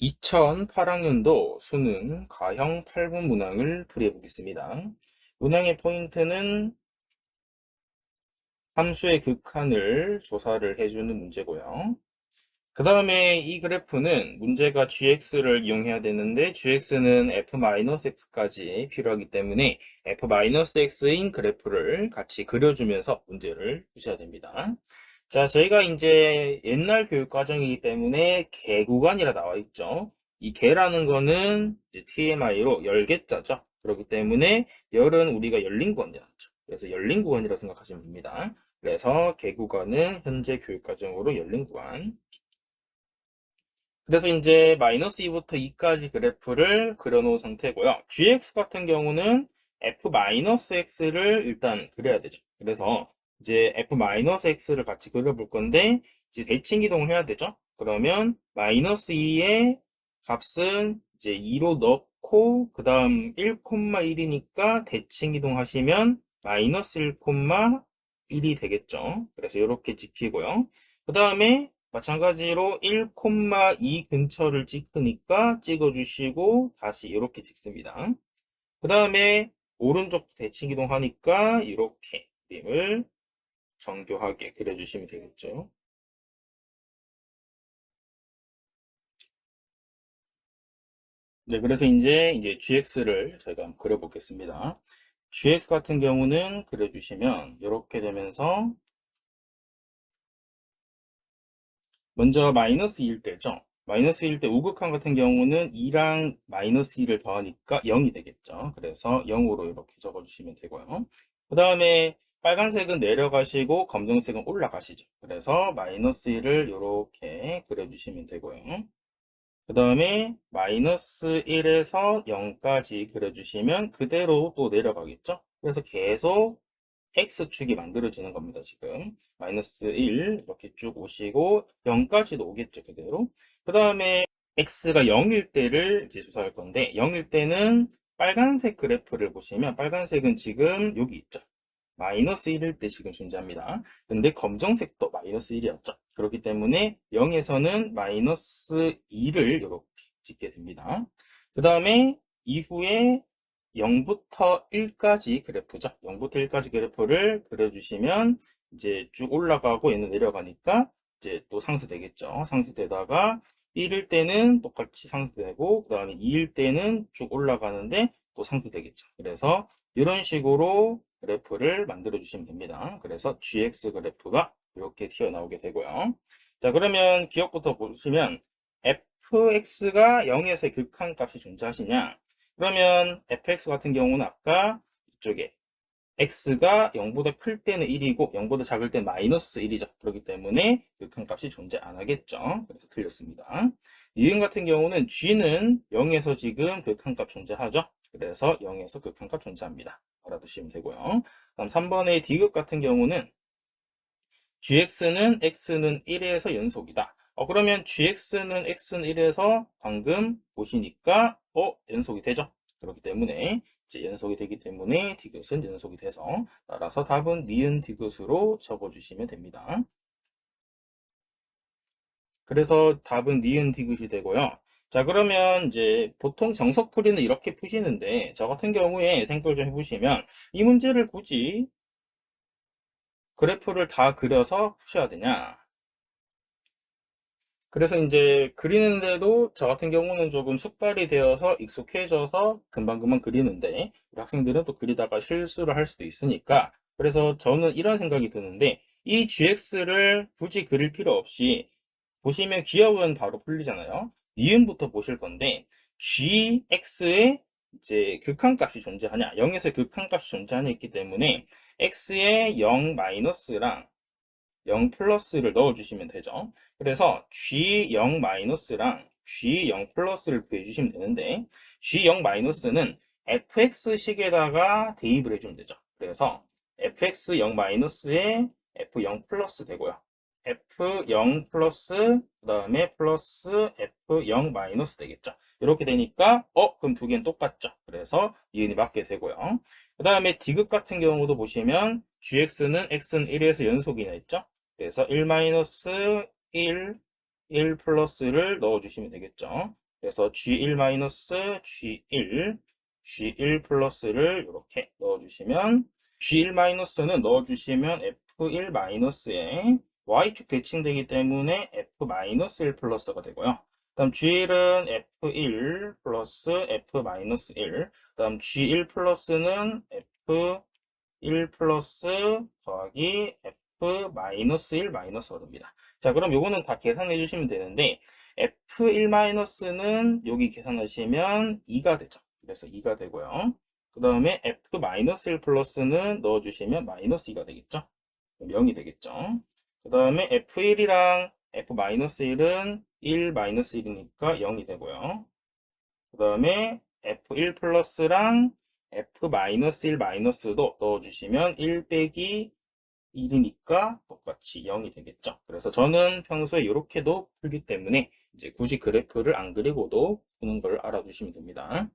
2008학년도 수능 가형 8분 문항을 풀이해 보겠습니다. 문항의 포인트는 함수의 극한을 조사를 해주는 문제고요. 그 다음에 이 그래프는 문제가 gx를 이용해야 되는데 gx는 f-x까지 필요하기 때문에 f-x인 그래프를 같이 그려주면서 문제를 푸셔야 됩니다. 자, 저희가 이제 옛날 교육 과정이기 때문에 개구간이라 나와 있죠. 이 개라는 거는 TMI로 열개자죠. 그렇기 때문에 열은 우리가 열린 구간이라죠. 그래서 열린 구간이라고 생각하시면 됩니다. 그래서 개구간은 현재 교육 과정으로 열린 구간. 그래서 이제 마이너스 2부터 2까지 그래프를 그려놓은 상태고요. gx 같은 경우는 f-x를 일단 그려야 되죠. 그래서 이제 f-x를 같이 그려볼 건데 이제 대칭 이동을 해야 되죠. 그러면 마이너스 2의 값은 이제 2로 넣고 그 다음 1,1이니까 대칭 이동하시면 마이너스 1,1이 되겠죠. 그래서 이렇게 찍히고요. 그 다음에 마찬가지로 1,2 근처를 찍으니까 찍어주시고 다시 이렇게 찍습니다. 그 다음에 오른쪽 대칭 이동하니까 이렇게 그림을 정교하게 그려주시면 되겠죠. 네, 그래서 이제 이제 gx를 저희가 한번 그려보겠습니다. gx 같은 경우는 그려주시면 이렇게 되면서 먼저 마이너스 2일 때죠. 마이너스 1일 때 우극한 같은 경우는 2랑 마이너스 2를 더하니까 0이 되겠죠. 그래서 0으로 이렇게 적어주시면 되고요. 그 다음에 빨간색은 내려가시고 검정색은 올라가시죠. 그래서 마이너스 1을 이렇게 그려주시면 되고요. 그 다음에 마이너스 1에서 0까지 그려주시면 그대로 또 내려가겠죠. 그래서 계속 x축이 만들어지는 겁니다. 지금 마이너스 1 이렇게 쭉 오시고 0까지도 오겠죠. 그대로. 그 다음에 x가 0일 때를 이제 조사할 건데 0일 때는 빨간색 그래프를 보시면 빨간색은 지금 여기 있죠. 마이너스 1일 때 지금 존재합니다. 근데 검정색도 마이너스 1이었죠. 그렇기 때문에 0에서는 마이너스 2를 이렇게 찍게 됩니다. 그 다음에 이후에 0부터 1까지 그래프죠. 0부터 1까지 그래프를 그려주시면 이제 쭉 올라가고 얘는 내려가니까 이제 또 상쇄되겠죠. 상쇄되다가 1일 때는 똑같이 상쇄되고 그 다음에 2일 때는 쭉 올라가는데 또 상쇄되겠죠. 그래서 이런 식으로 그래프를 만들어 주시면 됩니다. 그래서 gx 그래프가 이렇게 튀어나오게 되고요. 자 그러면 기억부터 보시면 fx가 0에서의 극한 값이 존재하시냐 그러면 fx 같은 경우는 아까 이쪽에 x가 0보다 클 때는 1이고 0보다 작을 때는 마이너스 1이죠. 그렇기 때문에 극한값이 존재 안 하겠죠. 그래서 틀렸습니다. 니은 같은 경우는 g는 0에서 지금 극한값 존재하죠. 그래서 0에서 극한값 존재합니다. 알아두시면 되고요. 다음 3번의 D급 같은 경우는 gx는 x는 1에서 연속이다. 어, 그러면 gx는 x는 1에서 방금 보시니까 어 연속이 되죠. 그렇기 때문에 이제 연속이 되기 때문에 디귿은 연속이 돼서 따라서 답은 니은 디귿으로 적어주시면 됩니다. 그래서 답은 니은 디귿이 되고요. 자 그러면 이제 보통 정석풀이는 이렇게 푸시는데 저 같은 경우에 생각을 좀 해보시면 이 문제를 굳이 그래프를 다 그려서 푸셔야 되냐 그래서 이제 그리는데도 저 같은 경우는 조금 숙달이 되어서 익숙해져서 금방금방 그리는데 우리 학생들은 또 그리다가 실수를 할 수도 있으니까 그래서 저는 이런 생각이 드는데 이 gx를 굳이 그릴 필요 없이 보시면 기억은 바로 풀리잖아요. 니은부터 보실 건데 gx의 이제 극한값이 존재하냐 0에서 극한값이 존재하냐 있기 때문에 x의 0 마이너스랑 0 플러스를 넣어주시면 되죠. 그래서 G0 마이너스랑 G0 플러스를 구해주시면 되는데 G0 마이너스는 fx식에다가 대입을 해주면 되죠. 그래서 fx0 마이너스에 f0 플러스 되고요. F0 플러스 그 다음에 플러스 f0 마이너스 되겠죠. 이렇게 되니까 어 그럼 두 개는 똑같죠. 그래서 니은이 맞게 되고요. 그 다음에 D급 같은 경우도 보시면 gx는 x는 1에서 연속이나 있죠. 그래서 1 1, 1 플러스를 넣어주시면 되겠죠. 그래서 G1 마이너스 G1, G1 플러스를 이렇게 넣어주시면 G1 마이너스는 넣어주시면 F1 마이너스에 Y축 대칭되기 때문에 F 마이너스 1 플러스가 되고요. 다음 G1은 F1 플러스 F 마이너스 1. 다음 G1 플러스는 F1 플러스 더하기 F 마이너스 1 마이너스가 됩니다. 자, 그럼 요거는 다 계산해 주시면 되는데 F1 마이너스는 여기 계산하시면 2가 되죠. 그래서 2가 되고요. 그 다음에 F 마이너스 1 플러스는 넣어주시면 마이너스 2가 되겠죠. 0이 되겠죠. 그 다음에 F1이랑 F 마이너스 1은 1 마이너스 1이니까 0이 되고요. 그 다음에 F1 플러스랑 F 마이너스 1 마이너스도 넣어주시면 1 빼기 1이니까 똑같이 0이 되겠죠. 그래서 저는 평소에 이렇게도 풀기 때문에 이제 굳이 그래프를 안 그리고도 푸는 걸 알아두시면 됩니다.